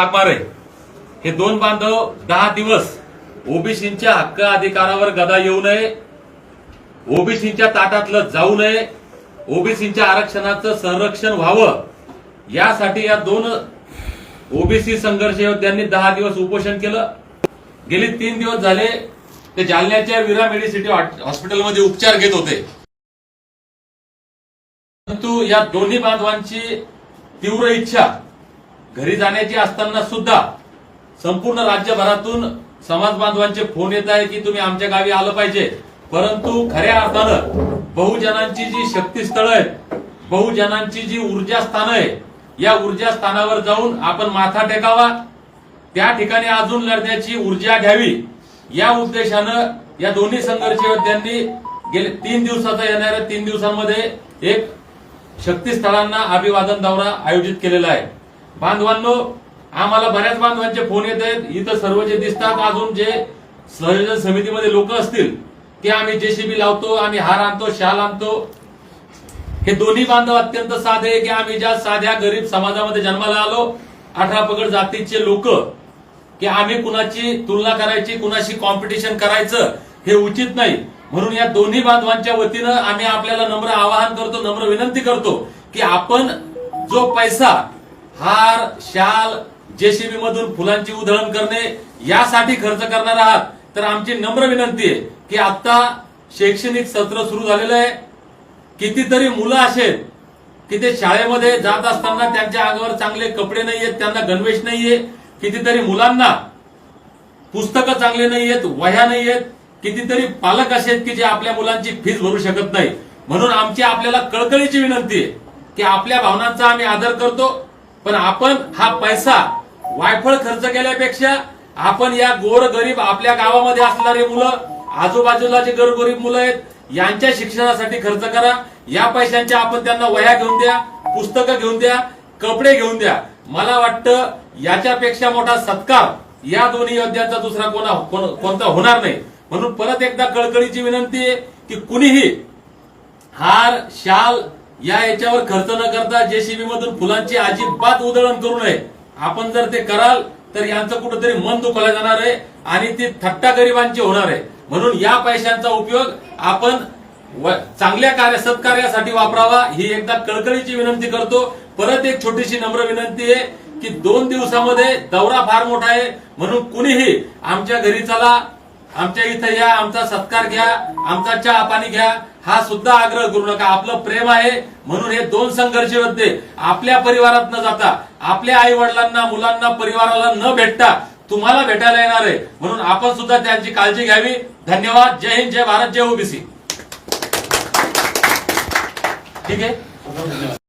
आहे हे दोन बांधव दहा दिवस ओबीसींच्या हक्क अधिकारावर गदा येऊ नये ओबीसींच्या ताटातलं जाऊ नये ओबीसींच्या आरक्षणाचं संरक्षण व्हावं. यासाठी या दोन ओबीसी संघर्ष योद्ध्यांनी दहा दिवस उपोषण केलं. गेली तीन दिवस झाले ते जालन्याच्या विरा मेडिसिटी हॉस्पिटलमध्ये उपचार घेत होते. परंतु या दोन्ही बांधवांची तीव्र इच्छा घरी जाण्याची असताना सुद्धा संपूर्ण राज्यभरातून समाज बांधवांचे फोन येत आहे की तुम्ही आमच्या गावी आलं पाहिजे. परंतु खऱ्या अर्थानं बहुजनांची जी शक्तीस्थळ आहेत बहुजनांची जी ऊर्जा स्थानं आहे या ऊर्जा स्थानावर जाऊन आपण माथा टेकावा. त्या ठिकाणी अजून लढण्याची ऊर्जा घ्यावी. या उद्देशानं या दोन्ही संघर्ष योद्ध्यांनी गेले तीन दिवसाचा येणाऱ्या तीन दिवसांमध्ये एक शक्तीस्थळांना अभिवादन दौरा आयोजित केलेला आहे. बांधवांनो आम्हाला बऱ्याच बांधवांचे फोन येत आहेत. इथं सर्व जे दिसतात अजून जे संयोजन समितीमध्ये लोक असतील ते आम्ही जेसीबी लावतो आम्ही हार आणतो शाल आणतो. हे दोन्ही बांधव अत्यंत साधे की आम्ही ज्या साध्या गरीब समाजामध्ये जन्माला आलो अठरा पगड जातीचे लोक की आम्ही कुणाची तुलना करायची कुणाशी कॉम्पिटिशन करायचं हे उचित नाही. म्हणून या दोन्ही बांधवांच्या वतीनं आम्ही आपल्याला नम्र आवाहन करतो नम्र विनंती करतो की आपण जो पैसा हार शाल जेसीबी मधून फुलांची उधळण करणे यासाठी खर्च करणार आहात. तर आमची नम्र विनंती आहे की आता शैक्षणिक सत्र सुरू झालेलं आहे. कितीतरी मुलं असेल की ते शाळेमध्ये जात असताना त्यांच्या अंगावर चांगले कपडे नाहीयेत त्यांना गणवेश नाहीये कितीतरी मुलांना पुस्तकं चांगले नाहीयेत वह्या नाहीयेत कितीतरी पालक असेल की जे आपल्या मुलांची फीज भरू शकत नाही. म्हणून आमची आपल्याला कळकळीची विनंती आहे की आपल्या भावनांचा आम्ही आदर करतो. पण आपण हा पैसा वायफळ खर्च केल्यापेक्षा आपण या गोर गरीब आपल्या गावामध्ये असणारी मुलं आजूबाजूला जे गरगरीब मुलं आहेत यांच्या शिक्षणासाठी खर्च करा. या पैशांच्या आपण त्यांना वह्या घेऊन द्या पुस्तकं घेऊन द्या कपडे घेऊन द्या. मला वाटतं याच्यापेक्षा मोठा सत्कार या दोन्ही योद्ध्यांचा दुसरा कोणा कोण- कोणता होणार नाही. म्हणून परत एकदा कळकळीची विनंती आहे की कुणीही हार शाल या याच्यावर खर्च न करता जेसीबी मधून फुलांची अजिबात उधळण करू नये. आपण जर ते कराल तर यांचं कुठेतरी मन दुखवलं जाणार आहे आणि ती थट्टा गरिबांची होणार आहे. म्हणून या पैशांचा उपयोग आपण चांगल्या कार्य सत्कार्यासाठी वापरावा ही एकदा कळकळीची विनंती करतो. परत एक छोटीशी नम्र विनंती आहे की दोन दिवसामध्ये दौरा फार मोठा आहे. म्हणून कुणीही आमच्या घरी चला आमच्या इथं या आमचा सत्कार घ्या आमचा चहा पाणी घ्या हा सुद्धा आग्रह करू नका. आपलं प्रेम आहे म्हणून हे दोन संघर्ष होते. आपल्या परिवारात न जाता आपल्या आई वडिलांना मुलांना परिवाराला न भेटता तुम्हाला भेटायला येणार आहे. म्हणून आपण सुद्धा त्यांची काळजी घ्यावी. धन्यवाद. जय हिंद जय भारत जय ओबीसी. ठीक आहे?